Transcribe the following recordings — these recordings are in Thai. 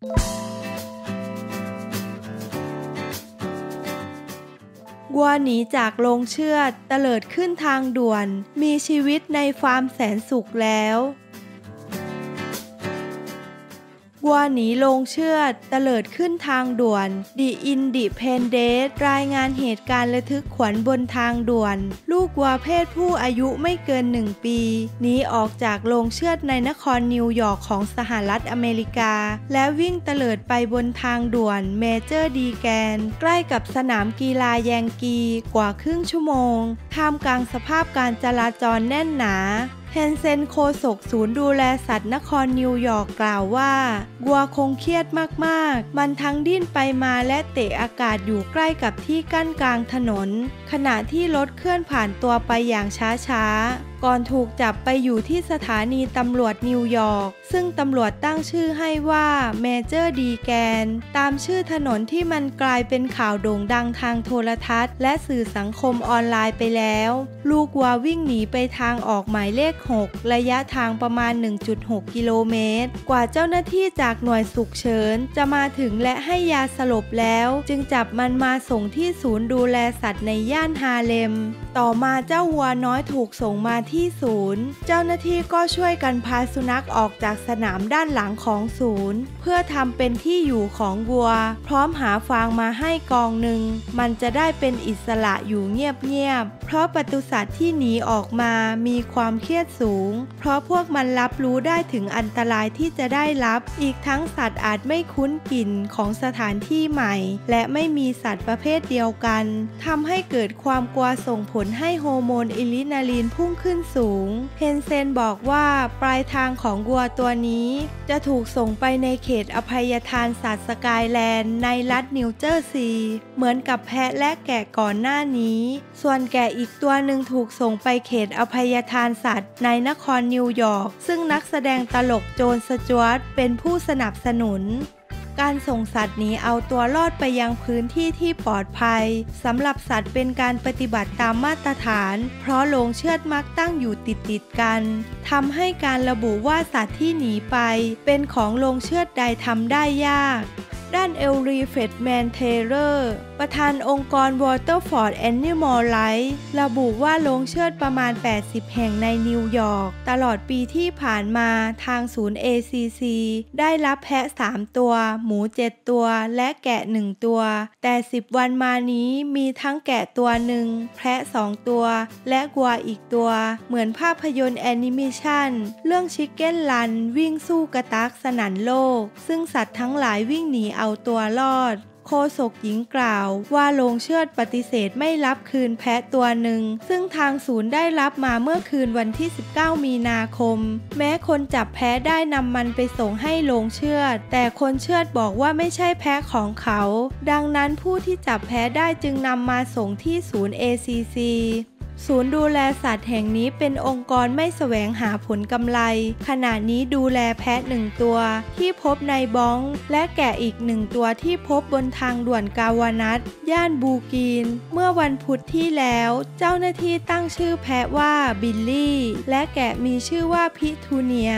วัวหนีจากโรงเชือดเตลิดขึ้นทางด่วน มีชีวิตในฟาร์มแสนสุขแล้ว วัวหนีลงเชือดเตลิดขึ้นทางด่วนดีอินดิเพนเดสรายงานเหตุการณ์ระทึกขวัญบนทางด่วน ลูกวัวเพศผู้อายุไม่เกินหนึ่งปีหนีออกจากโรงเชือดในนครนิวยอร์กของสหรัฐอเมริกา และวิ่งเตลิดไปบนทางด่วนเมเจอร์ดีแกน ใกล้กับสนามกีฬาแยงกีกว่าครึ่งชั่วโมงท่ามกลางสภาพการจราจรแน่นหนาเฮนเซนโคศกศูนย์ดูแลสัตว์นครนิวยอร์กกล่าวว่า วัวคงเครียดมากๆ มันทั้งดิ้นไปมาและเตะอากาศอยู่ใกล้กับที่กั้นกลางถนน ขณะที่รถเคลื่อนผ่านตัวไปอย่างช้าๆ ก่อนถูกจับไปอยู่ที่สถานีตำรวจนิวยอร์ก ซึ่งตำรวจตั้งชื่อให้ว่าเมเจอร์ดีแกน ตามชื่อถนนที่มันกลายเป็นข่าวโด่งดังทางโทรทัศน์ และสื่อสังคมออนไลน์ไปแล้ว ลูกวัววิ่งหนีไปทางออกหมายเลข 6 ระยะทางประมาณ 1.6 กิโลเมตร กว่าเจ้าหน้าที่จากหน่วยสุขเฉิน จะมาถึงและให้ยาสลบแล้ว จึงจับมันมาส่งที่ศูนย์ดูแลสัตว์ในย่านฮาเลม ต่อมาเจ้าวัวน้อยถูกส่งมาที่ศูนย์ เจ้าหน้าที่ก็ช่วยกันพาสุนัขออกจากสนามด้านหลังของศูนย์ เพื่อทำเป็นที่อยู่ของวัว พร้อมหาฟางมาให้กองหนึ่ง มันจะได้เป็นอิสระอยู่เงียบๆ เพราะปศุสัตว์ที่หนีออกมามีความเครียดสูง เพราะพวกมันรับรู้ได้ถึงอันตรายที่จะได้รับ อีกทั้งสัตว์อาจไม่คุ้นกลิ่นของสถานที่ใหม่ และไม่มีสัตว์ประเภทเดียวกันทำให้เกิดความกลัวส่งผลให้โฮอร์โมนอิลินาลีนพุ่งขึ้นสูง เฮนเซนบอกว่าปลายทางของวัวตัวนี้ จะถูกส่งไปในเขตอภัยทานสัตว์สกายแลนด์ในรัฐนิวเจอร์ซีย์เหมือนกับแพะและแกะก่อนหน้านี้ ส่วนแกะอีกตัวหนึ่งถูกส่งไปเขตอภัยทานสัตว์ในนครนิวยอร์กซึ่งนักแสดงตลกโจนสจวตเป็นผู้สนับสนุน การส่งสัตว์หนีเอาตัวรอดไปยังพื้นที่ที่ปลอดภัยสำหรับสัตว์เป็นการปฏิบัติตามมาตรฐาน เพราะโรงเชือดมักตั้งอยู่ติดติดกันทำให้การระบุว่าสัตว์ที่หนีไป เป็นของโรงเชือดใดทำได้ยาก ด้านเอลรีเฟดแมนเทเลอร์ ประธานองค์กร Waterford Animal Rights ระบุว่าโรงเชือดประมาณ 80 แห่งในนิวยอร์ก ตลอดปีที่ผ่านมาทางศูนย์ ACC ได้รับแพะ 3 ตัว หมู 7 ตัว และแกะ 1 ตัว แต่ 10 วันมานี้มีทั้งแกะตัวหนึ่ง แพะ 2 ตัว และกัวอีกตัว เหมือนภาพยนตร์แอนิเมชันเรื่องชิคเก้นลันวิ่งสู้กระตักสนันโลก ซึ่งสัตว์ทั้งหลายวิ่งหนีเอาตัวรอด โคศกหญิงกล่าว ว่าโรงเชือดปฏิเสธไม่รับคืนแพะตัวหนึ่ง ซึ่งทางศูนย์ได้รับมาเมื่อคืนวันที่ 19 มีนาคม แม้คนจับแพะได้นำมันไปส่งให้โรงเชือด แต่คนเชือดบอกว่าไม่ใช่แพะของเขา ดังนั้นผู้ที่จับแพะได้จึงนำมาส่งที่ศูนย์ ACC ศูนย์ดูแลสัตว์แห่งนี้เป็นองค์กรไม่แสวงหาผลกำไร ขณะนี้ดูแลแพะหนึ่งตัว ที่พบในบ้อง และแกะอีกหนึ่งตัวที่พบบนทางด่วนกาวานัทย่านบูกีน เมื่อวันพุธที่แล้ว เจ้าหน้าที่ตั้งชื่อแพะว่าบิลลี่ และแกะมีชื่อว่าพิทูเนีย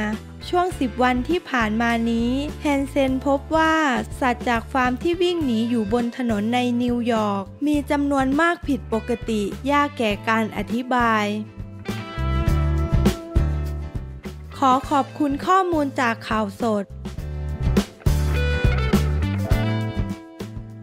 ช่วง 10 วันที่ผ่านมานี้แฮนเซนพบว่าสัตว์จากฟาร์มที่วิ่งหนีอยู่บนถนนในนิวยอร์กมีจำนวนมากผิดปกติยากแก่การอธิบาย ขอขอบคุณข้อมูลจากข่าวสด